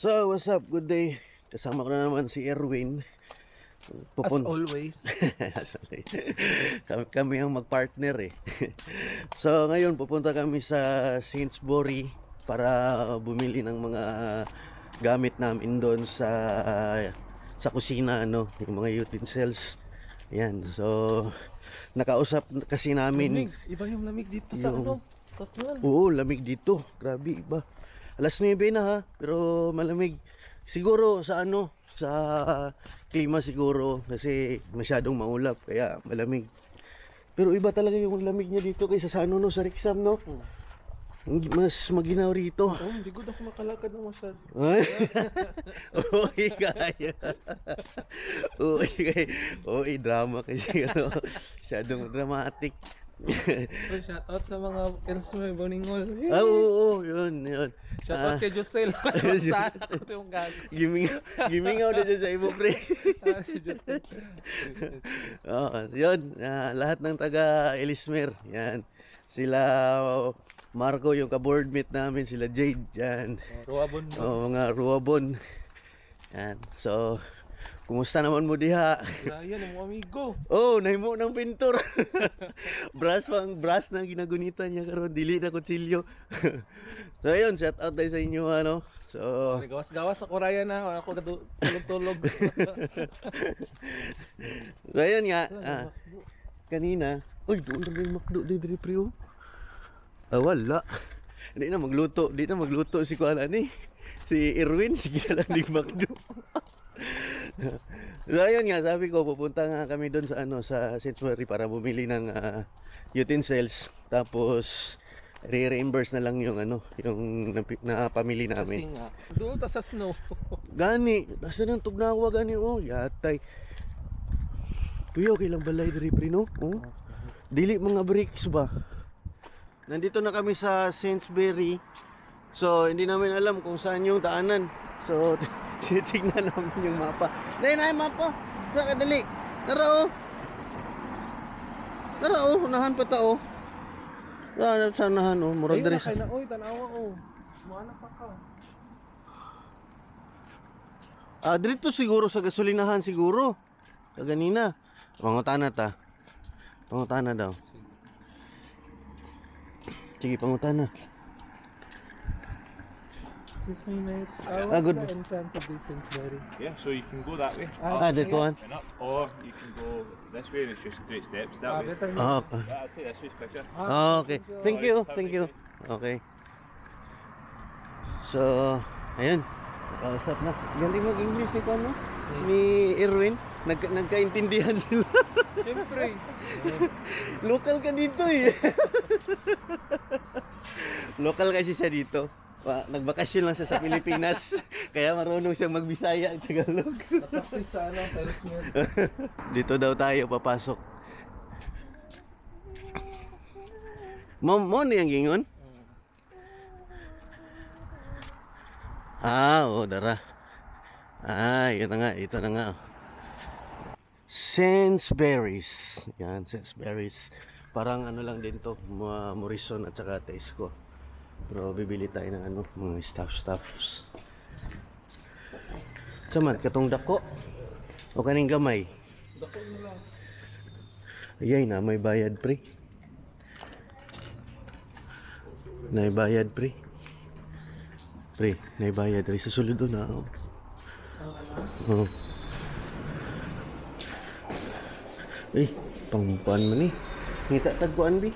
So, what's up? Good day. Kasama ko na naman si Erwin. As always. Kami, kami ang magpartner eh. so, ngayon pupunta kami sa Sainsbury para bumili ng mga gamit namin doon sa sa kusina ano, yung mga utensils. Yan. So, nakausap kasi namin Lamig. Iba yung lamig dito sa Yung- ano. Oo, lamig dito. Grabe, iba. Alas 9 na ha, pero malamig. Siguro sa ano, sa klima siguro kasi masyadong maulap kaya malamig. Pero iba talaga yung lamig niya dito kaysa sa ano no, sa Rexam no. Hmm. Mas maginaw rito. Oh, hindi ko na ako makalakad ng masyado. Ay. Uy, kaya. Uy, kaya. Uy, drama kasi ano. Masyadong dramatic. Pero shout out sa mga Elsme Boningol. ah, oo, oo, yun, yun. Shout Ah. kay Josel. Saan ako ito yung gago. Giming, gimingaw na dyan sa ibo, pre. Ah, si Josel. Oo, yun. ah, lahat ng taga Elismer. Yan. Sila oh, Marco, yung ka-boardmate namin. Sila Jade. Yan. Ruabon. Oh, mga Ruabon. Yan. So, kumusta naman mo diha? Ryan, ang mga amigo. Oh, nahimo ng pintor. brass pang brass na ginagunitan niya karon dili na kutsilyo. so ayun, shout out tayo sa inyo ano. So Gawas-gawas ako Ryan na. Ako tulog-tulog. So ayun nga, ah, kanina, uy, doon na yung makdo di diri pre oh. Ah, wala. Hindi na magluto, di na magluto si Kuala ni. Si Erwin, sige na lang di makdo. So ayun nga, sabi ko, pupunta nga kami doon sa ano sa Sanctuary para bumili ng ah, utensils. Tapos, re-reimburse na lang yung ano, yung napi- na, Kasi namin. nga. Doon ta sa snow. Gani, nasa nang tugnawa gani oh, yatay. Tuyo kailang balay diri pre no? Oh. Dili mga bricks ba? Nandito na kami sa Sainsbury. So, hindi namin alam kung saan yung daanan. So, titignan namin yung mapa. Dahil na yung mapa. Sa kadali. Tara oh. Tara oh, unahan pa ta oh. Tara sa unahan oh, murag diri sa. Ayun na kayo na. Uy, tanawa oh. Muanak pa ka. Ah, dito siguro sa gasolinahan siguro. Kaganina. Pangutana ta. Pangutana daw. Sige, pangutana. This may night. Ah, good. The entrance of this Sainsbury. Yeah, so you can go that way. Ah, Ah, dito one. And up, or you can go this way and it's just straight steps that Ah, way. better Ah, Yeah, I'd say this way's quicker. ah, okay. Thank you, thank you. Okay. So, ayun. Nakausap na. Galing mag-English ni Kuano? Ni Erwin. Nag nagkaintindihan sila. Siyempre. Local ka dito eh. Local kasi siya dito. Pa, nagbakasyon lang siya sa Pilipinas. Kaya marunong siyang magbisaya at Tagalog. Practice sa ano. Dito daw tayo papasok. Mo mo ni ang gingon? Ah, oh, dara. Ah, yun na nga, ito na nga. Sainsbury's. Yan, Sainsbury's. Parang ano lang din to, Morrison at saka Tesco. Pero bibili tayo ng ano, mga stuff-stuffs. Saman, katong dako. O kaning gamay. Dako mo lang. Ayay na, may bayad pre. May bayad pre. Pre, may bayad pre. Sa sulod doon na. Oh. Oh. Eh, pangpan man eh. Ngita tagkuan bi.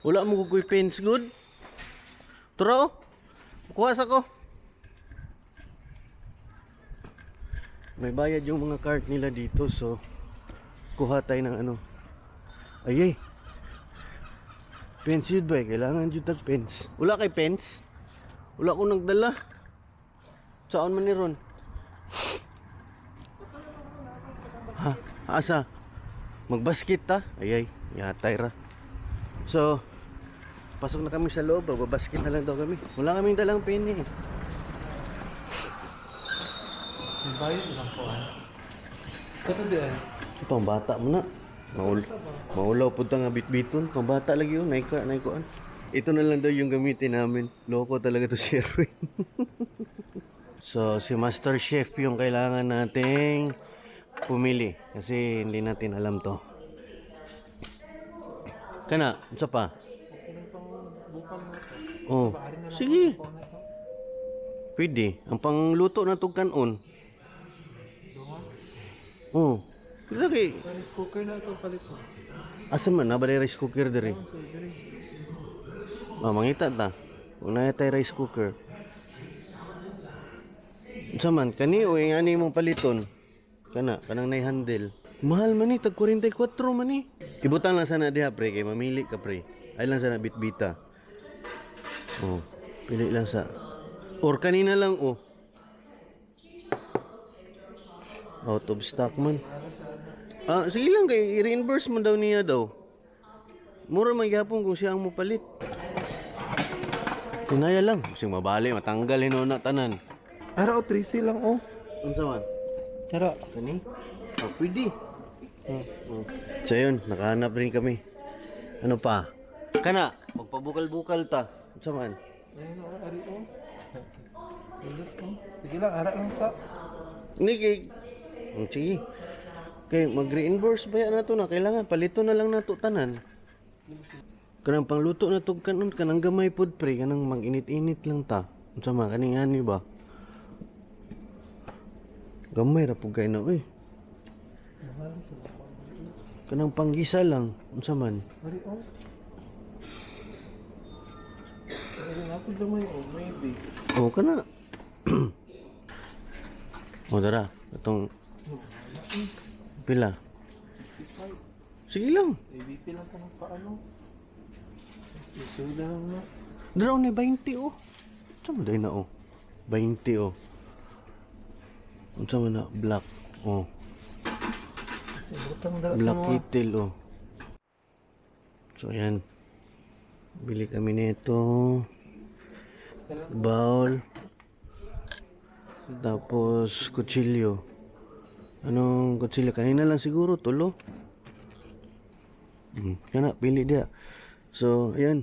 Wala mo kukuy pens good. Turo. Kuha sa ko. May bayad yung mga cart nila dito so kuha tayo ng ano. Ayay. Pens yun ba? eh? Kailangan yun tag pens. Wala kay pens? Wala ko nagdala. Saan man ni Ron? Ha? Asa? Magbasket ta? Ayay. Yatay ra. So, pasok na kami sa loob. Babasket na lang daw kami. Wala kaming dalang pen eh. Bayad lang po ah. Ito din. Pang bata mo na. Maul maulaw po nga bitbiton. Pang bata lagi yun. Naika, naikuan. Ito na lang daw yung gamitin namin. Loko talaga to si Erwin. So, si Master Chef yung kailangan nating pumili. Kasi hindi natin alam to. Kana, unsa pa? Oh, sige. Pwede. Ang pangluto na to kanon. Oh. Pila kay Rice cooker na ito palit asa man na ba rice cooker diri? Ah, mangita ta. Kung na tay rice cooker. Unsa man kani o yung ani mong paliton? Kana kanang nay handle. Mahal man ni tag 44 man ni. Ibutang lang sana diha pre kay mamili ka pre. Ay lang sana bitbita. Oh, pili lang sa Or kanina lang oh. Out of stock man. Ah, sige lang kay i-reimburse mo daw niya daw. Mura man gyapon kung siya ang mopalit. Kunaya lang, sing mabali matanggal hino na tanan. Ara o 3C lang oh. Unsa man? Ara. Kani? Oh, pwede. Oh. So yun, nakahanap rin kami. Ano pa? Kana, magpabukal-bukal ta. Unsa man? Ayun o, ari o. Pindot ko. Sige lang, ara lang sa. Kay... Oh, sige. Kay mag-reimburse ba na to na? Kailangan palito na lang nato tanan. Kanang pangluto na to kanon kanang gamay pod pre kanang mag-init-init lang ta. Unsa man kaning ani ba? Gamay ra pug na sa Kanang panggisa lang. Unsa man? Ari o. Po gamay o, maybe. Oh, kana. oh, dara. Itong pila. Sige lang. ABP lang ka ng paano. Isuda lang na. Dara ni 20 oh. Unsa man day na oh? 20 oh. Unsa man na black oh. Black. Kittel oh. So ayan. Bili kami nito. Bowl. Tapos kutsilyo. Anong kutsilyo? Kanina lang siguro, tulo. Hmm, kana, pili dia. So, ayan.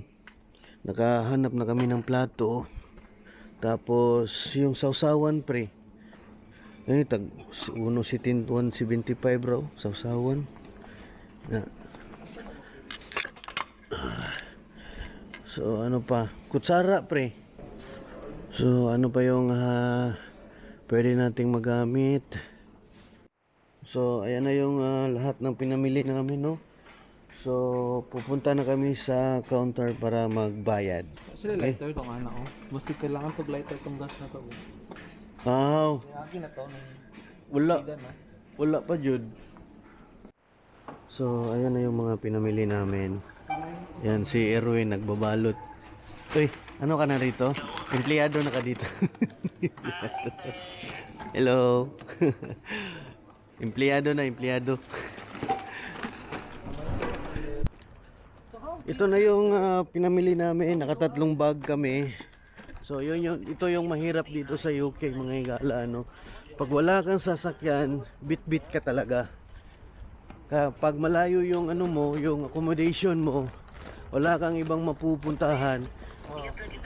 Nakahanap na kami ng plato. Tapos, yung sausawan, pre. Ay, tag 1.75 raw, sausawan. Na. So, ano pa? Kutsara, pre. So, ano pa yung ah, pwede nating magamit? So, ayan na yung ah, lahat ng pinamili namin, no? So, pupunta na kami sa counter para magbayad. Sila lighter tong ana o. Basta kailangan pag lighter tong gas na to. o. Wow, Kaya na to wala, wala pa jud. So, ayan na yung mga pinamili namin. Yan, si Erwin nagbabalot. Uy, ano ka na rito? Empleyado na ka dito. Hello. empleyado na, empleyado. Ito na yung ah, pinamili namin. Nakatatlong bag kami. So, yun yung, ito yung mahirap dito sa UK, mga higala, ano. Pag wala kang sasakyan, bit-bit ka talaga. Kapag malayo yung ano mo, yung accommodation mo, wala kang ibang mapupuntahan,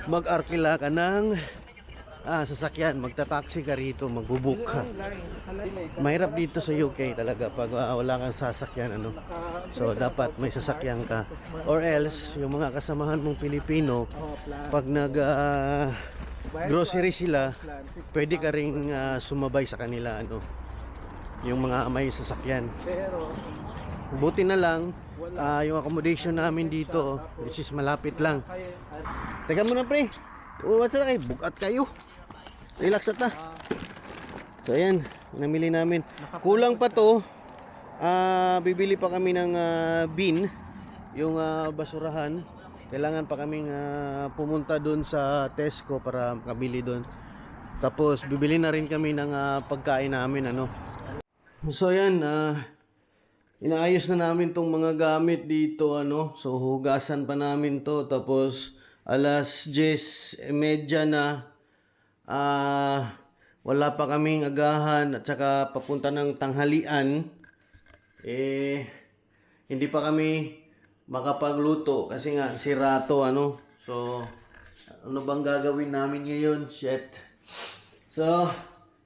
mag-arkila ka ng ah, sasakyan, magta-taxi ka rito, magbubuk ka. Mahirap dito sa UK talaga pag ah, wala kang sasakyan ano. So dapat may sasakyan ka or else yung mga kasamahan mong Pilipino pag nag ah, grocery sila, pwede ka ring ah, sumabay sa kanila ano. Yung mga may sasakyan. Pero Buti na lang ah, yung accommodation namin dito, which is malapit lang. Teka muna pre. O, what's that? Ay, bukat kayo. Relax at ta. So ayan, namili namin. Kulang pa to. Ah, bibili pa kami ng ah, bin, yung ah, basurahan. Kailangan pa kaming ah, pumunta doon sa Tesco para makabili doon. Tapos bibili na rin kami ng ah, pagkain namin ano. So ayan, ah inaayos na namin tong mga gamit dito ano. So hugasan pa namin to tapos alas 10:30 na ah wala pa kaming agahan at saka papunta ng tanghalian eh hindi pa kami makapagluto kasi nga sirato ano. So ano bang gagawin namin ngayon? Shit. So,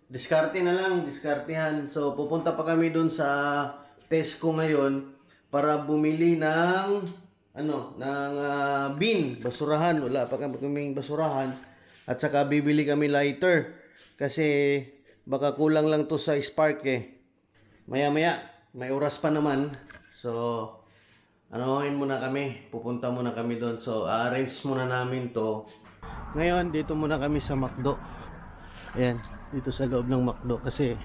diskarte na lang, diskartehan. So, pupunta pa kami dun sa Tesco ngayon para bumili ng ano, ng ah, bin, basurahan. Wala pa kami kaming basurahan. At saka bibili kami lighter kasi baka kulang lang to sa spark eh. Maya-maya, may oras pa naman. So, anohin muna kami. Pupunta muna kami doon. So, arrange muna namin to. Ngayon, dito muna kami sa McDo. Ayan, dito sa loob ng McDo kasi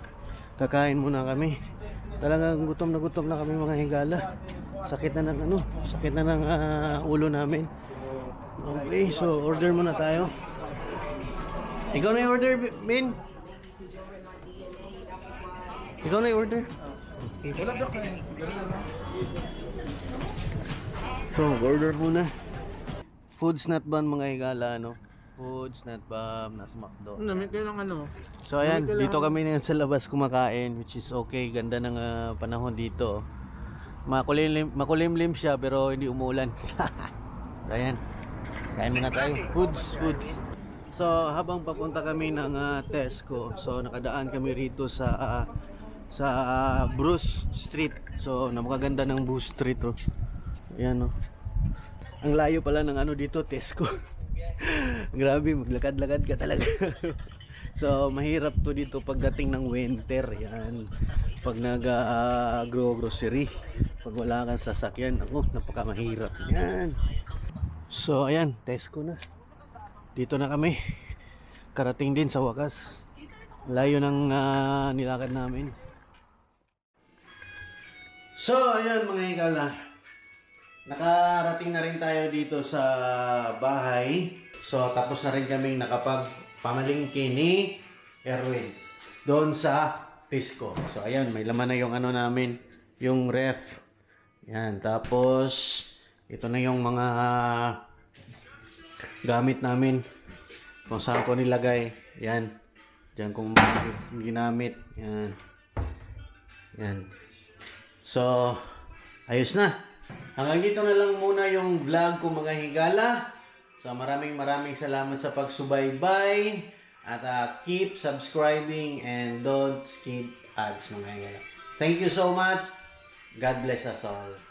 kakain muna kami. Talagang gutom na gutom na kami mga higala. Sakit na ng ano, sakit na ng ah, ulo namin. Okay, so order muna tayo. Ikaw na yung order, Min? Ikaw na yung order? Okay. So, order muna. Foods not ban mga higala, no? Foods not ban, nasa McDo. Namit kayo ng ano? So ayan, dito kami ngayon sa labas kumakain which is okay, ganda ng ah, panahon dito. Makulimlim, makulimlim siya pero hindi umuulan. ayan. Kain muna tayo. Foods, foods. So habang papunta kami ng ah, Tesco, so nakadaan kami rito sa ah, sa ah, Bruce Street. So napakaganda ng Bruce Street oh. Ayan oh. Ang layo pala ng ano dito, Tesco. Grabe, maglakad-lakad ka talaga. so, mahirap to dito pagdating ng winter. Yan. Pag nag-grocery. Pag wala kang sasakyan, ako, napaka mahirap. Yan. So, ayan, Tesco na. Dito na kami. Karating din sa wakas. Layo ng ah, nilakad namin. So, ayan mga higala. Nakarating na rin tayo dito sa bahay. So, tapos na rin kaming nakapagpamalingki ni Erwin. Doon sa Pisco. So, ayan, may laman na yung ano namin. Yung ref. Yan, tapos, ito na yung mga gamit namin. Kung saan ko nilagay. Yan. Diyan kung ginamit. Yan. Yan. So, ayos na. Hanggang dito na lang muna yung vlog ko mga higala. So maraming maraming salamat sa pagsubaybay. At uh, keep subscribing and don't skip ads mga higala. Thank you so much. God bless us all.